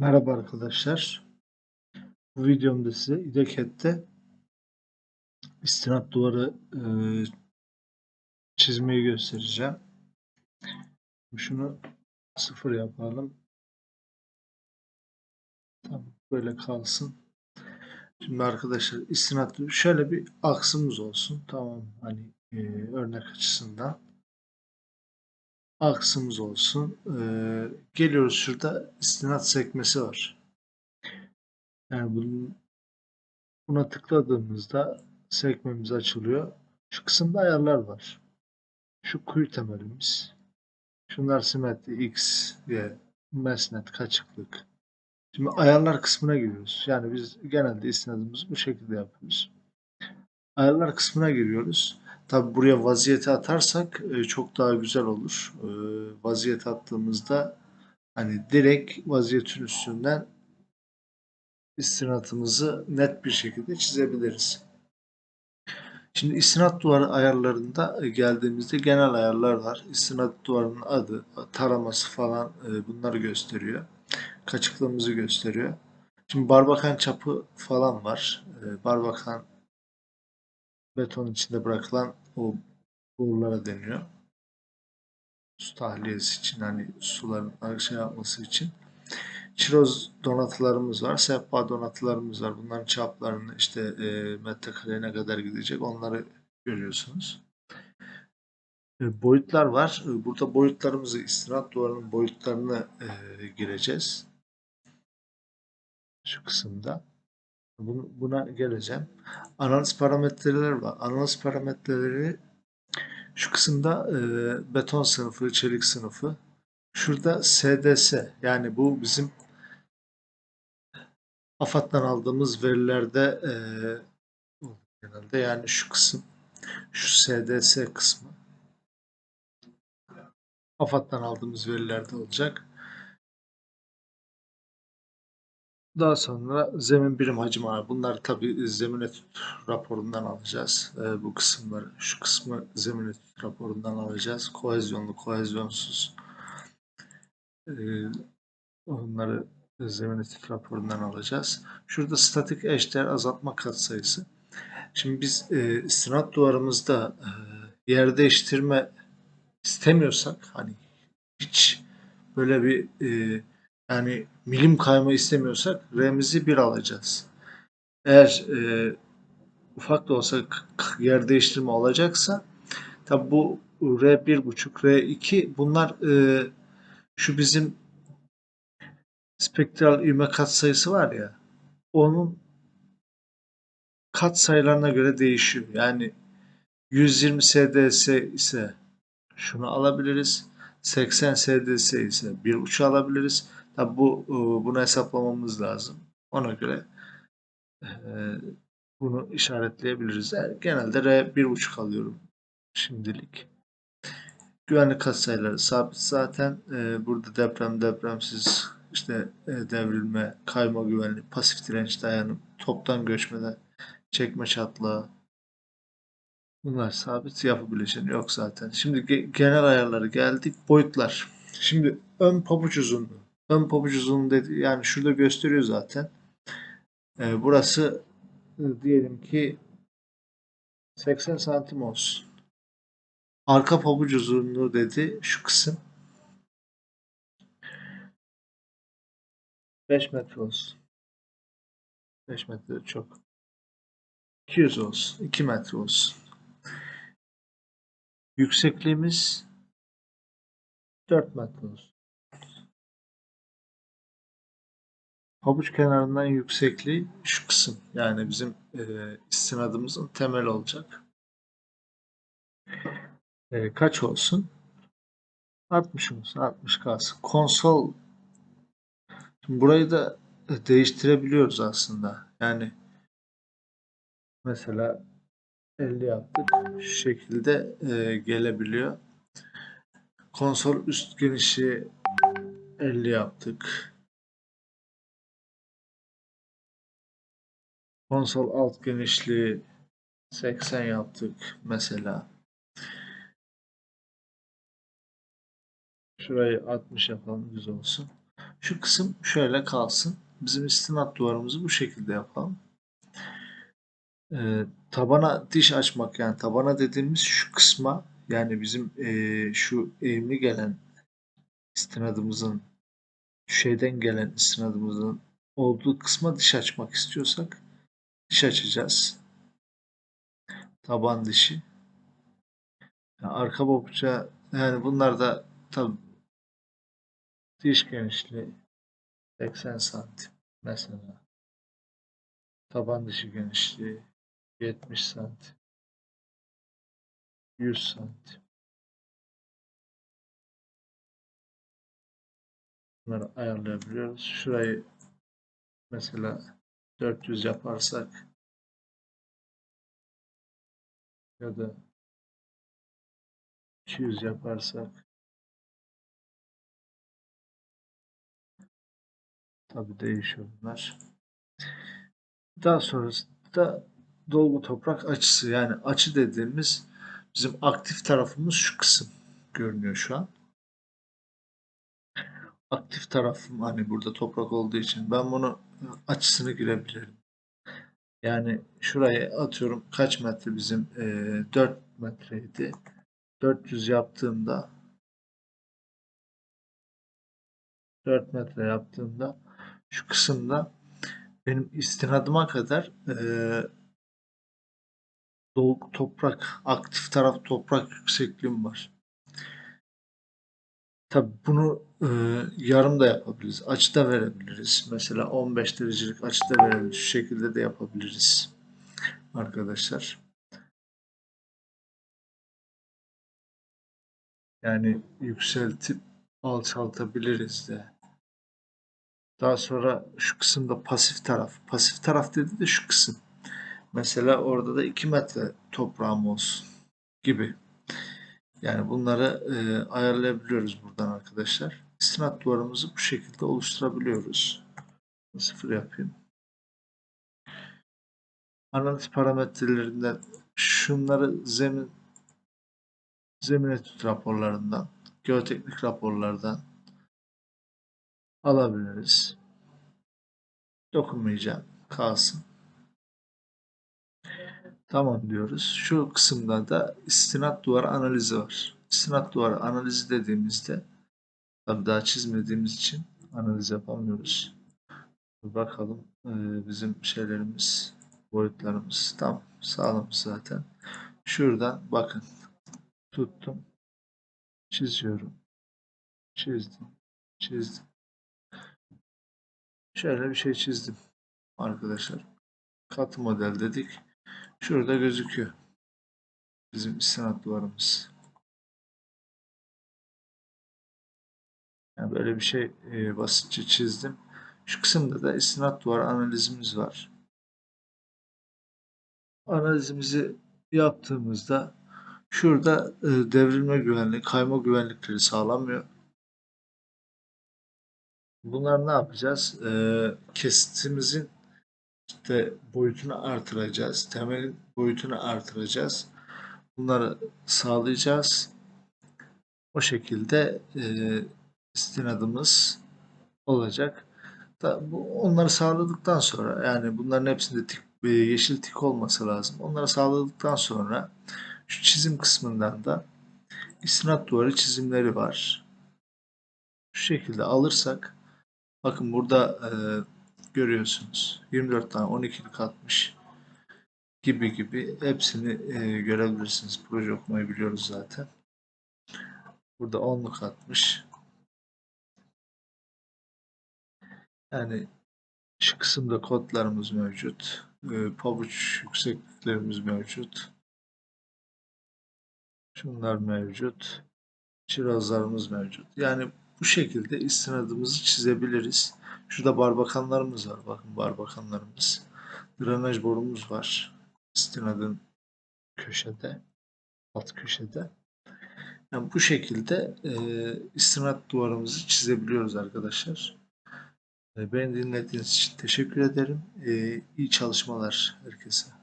Merhaba arkadaşlar. Bu videomda size İDECAD'de istinat duvarı e, çizmeyi göstereceğim. Şunu sıfır yapalım. Tamam, böyle kalsın. Şimdi arkadaşlar istinat şöyle bir aksımız olsun. Tamam hani e, örnek açısından aksımız olsun. E, geliyoruz şurada istinat sekmesi var. Yani bunun, buna tıkladığımızda sekmemiz açılıyor. Şu kısımda ayarlar var. Şu kuyu temelimiz. Şunlar simetri, x, y, mesnet, kaçıklık. Şimdi ayarlar kısmına giriyoruz. Yani biz genelde istinadımızı bu şekilde yapıyoruz. Ayarlar kısmına giriyoruz. Tabi buraya vaziyeti atarsak e, çok daha güzel olur. E, vaziyet attığımızda hani direkt vaziyetin üstünden istinatımızı net bir şekilde çizebiliriz. Şimdi istinat duvarı ayarlarında geldiğimizde genel ayarlar var. İstinat duvarının adı, taraması falan e, bunları gösteriyor. Kaçıklığımızı gösteriyor. Şimdi barbakan çapı falan var. Barbakan beton içinde bırakılan o borulara deniyor. Su tahliyesi için hani suların şey yapması için. Çiroz donatılarımız var. Sehpa donatılarımız var. Bunların çaplarını işte e, metrekareye ne kadar gidecek onları görüyorsunuz. E, boyutlar var. E, burada boyutlarımızı istinat duvarının boyutlarını e, gireceğiz. Şu kısımda. Buna geleceğim. Analiz parametreleri var. Analiz parametreleri şu kısımda e, beton sınıfı, çelik sınıfı. Şurada SDS yani bu bizim AFAD'dan aldığımız verilerde e, genelde yani şu kısım şu SDS kısmı AFAD'dan aldığımız verilerde olacak. Daha sonra zemin birim hacmi var. Bunlar tabi zemin etüt raporundan alacağız. E, bu kısımları, şu kısmı zemin etüt raporundan alacağız. Kohezyonlu, kohezyonsuz. E, onları zemin etüt raporundan alacağız. Şurada statik eşdeğer azaltma katsayısı. Şimdi biz e, istinat duvarımızda e, yer değiştirme istemiyorsak hani hiç böyle bir e, yani milim kayma istemiyorsak R'mizi 1 alacağız. Eğer e, ufak da olsa yer değiştirme olacaksa tabi bu R1.5, R2 bunlar e, şu bizim spektral ivme katsayısı var ya onun kat sayılarına göre değişiyor. Yani 120 SDS ise şunu alabiliriz. 80 SDS ise bir uçu alabiliriz. Tabi bu e, bunu hesaplamamız lazım. Ona göre e, bunu işaretleyebiliriz. Genelde R1.5 alıyorum şimdilik. Güvenlik katsayıları sabit zaten. E, burada deprem, depremsiz işte devrilme, kayma güvenliği, pasif direnç dayanım, toptan göçmeden çekme çatlağı bunlar sabit yapı bileşeni yok zaten. Şimdi genel ayarları geldik. Boyutlar. Şimdi ön pabuç uzunluğu. Ön uzunluğu dedi yani şurada gösteriyor zaten. Ee, burası e, diyelim ki 80 santim olsun. Arka pabuç uzunluğu dedi şu kısım 5 metre olsun. 5 metre çok. 200 olsun. 2 metre olsun. Yüksekliğimiz 4 metre olsun. Pabuç kenarından yüksekliği şu kısım. Yani bizim e, istinadımızın temel olacak. E, kaç olsun? 60 olsun. 60 kalsın. Konsol Şimdi burayı da değiştirebiliyoruz aslında. Yani mesela 50 yaptık. Şu şekilde e, gelebiliyor. Konsol üst genişi 50 yaptık. Konsol alt genişliği 80 yaptık mesela. Şurayı 60 yapalım düz olsun. Şu kısım şöyle kalsın. Bizim istinat duvarımızı bu şekilde yapalım. Ee, tabana diş açmak yani tabana dediğimiz şu kısma yani bizim ee, şu eğimli gelen istinadımızın şeyden gelen istinadımızın olduğu kısma diş açmak istiyorsak diş açacağız. Taban dişi. Yani arka pabuca yani bunlar da tabi diş genişliği 80 santim mesela. Taban dışı genişliği 70 santim. 100 santim. Bunları ayarlayabiliyoruz. Şurayı mesela 400 yaparsak ya da 200 yaparsak tabi değişiyor bunlar. Daha sonrasında dolgu toprak açısı yani açı dediğimiz bizim aktif tarafımız şu kısım görünüyor şu an. Aktif tarafım hani burada toprak olduğu için ben bunu açısını girebilirim. Yani şuraya atıyorum kaç metre bizim e, 4 metreydi. 400 yaptığımda 4 metre yaptığımda şu kısımda benim istinadıma kadar e, dolgu toprak, aktif taraf toprak yüksekliğim var. Tabi bunu e, yarım da yapabiliriz. Açı da verebiliriz. Mesela 15 derecelik açı da verebiliriz. Şu şekilde de yapabiliriz. Arkadaşlar. Yani yükseltip alçaltabiliriz de. Daha sonra şu kısımda pasif taraf. Pasif taraf dedi de şu kısım. Mesela orada da 2 metre toprağım olsun gibi. Yani bunları e, ayarlayabiliyoruz buradan arkadaşlar. İstinat duvarımızı bu şekilde oluşturabiliyoruz. Sıfır yapayım. Analiz parametrelerinden şunları zemin zemin etüt raporlarından, geoteknik raporlardan alabiliriz. Dokunmayacağım. Kalsın. Tamam diyoruz. Şu kısımda da istinat duvar analizi var. İstinat duvar analizi dediğimizde tabii daha çizmediğimiz için analiz yapamıyoruz. Bakalım ee, bizim şeylerimiz boyutlarımız tam sağlam zaten. Şuradan bakın tuttum çiziyorum çizdim çizdim şöyle bir şey çizdim arkadaşlar katı model dedik Şurada gözüküyor. Bizim istinat duvarımız. Yani böyle bir şey e, basitçe çizdim. Şu kısımda da istinat duvar analizimiz var. Analizimizi yaptığımızda şurada e, devrilme güvenliği, kayma güvenlikleri sağlanmıyor. Bunlar ne yapacağız? E, kesitimizin işte boyutunu artıracağız. Temelin boyutunu artıracağız. Bunları sağlayacağız. O şekilde e, istinadımız olacak. Da, bu, onları sağladıktan sonra yani bunların hepsinde tik, e, yeşil tik olması lazım. Onları sağladıktan sonra şu çizim kısmından da istinat duvarı çizimleri var. Şu şekilde alırsak bakın burada e, görüyorsunuz. 24 tane 12'lik atmış gibi gibi hepsini e, görebilirsiniz. Proje okumayı biliyoruz zaten. Burada 10'luk atmış. Yani şu kısımda kodlarımız mevcut. E, pabuç yüksekliklerimiz mevcut. Şunlar mevcut. Çirozlarımız mevcut. Yani bu şekilde istinadımızı çizebiliriz. Şurada barbakanlarımız var. Bakın barbakanlarımız. Drenaj borumuz var. İstinadın köşede. Alt köşede. Yani bu şekilde e, istinat duvarımızı çizebiliyoruz arkadaşlar. E, beni dinlediğiniz için teşekkür ederim. E, iyi çalışmalar herkese.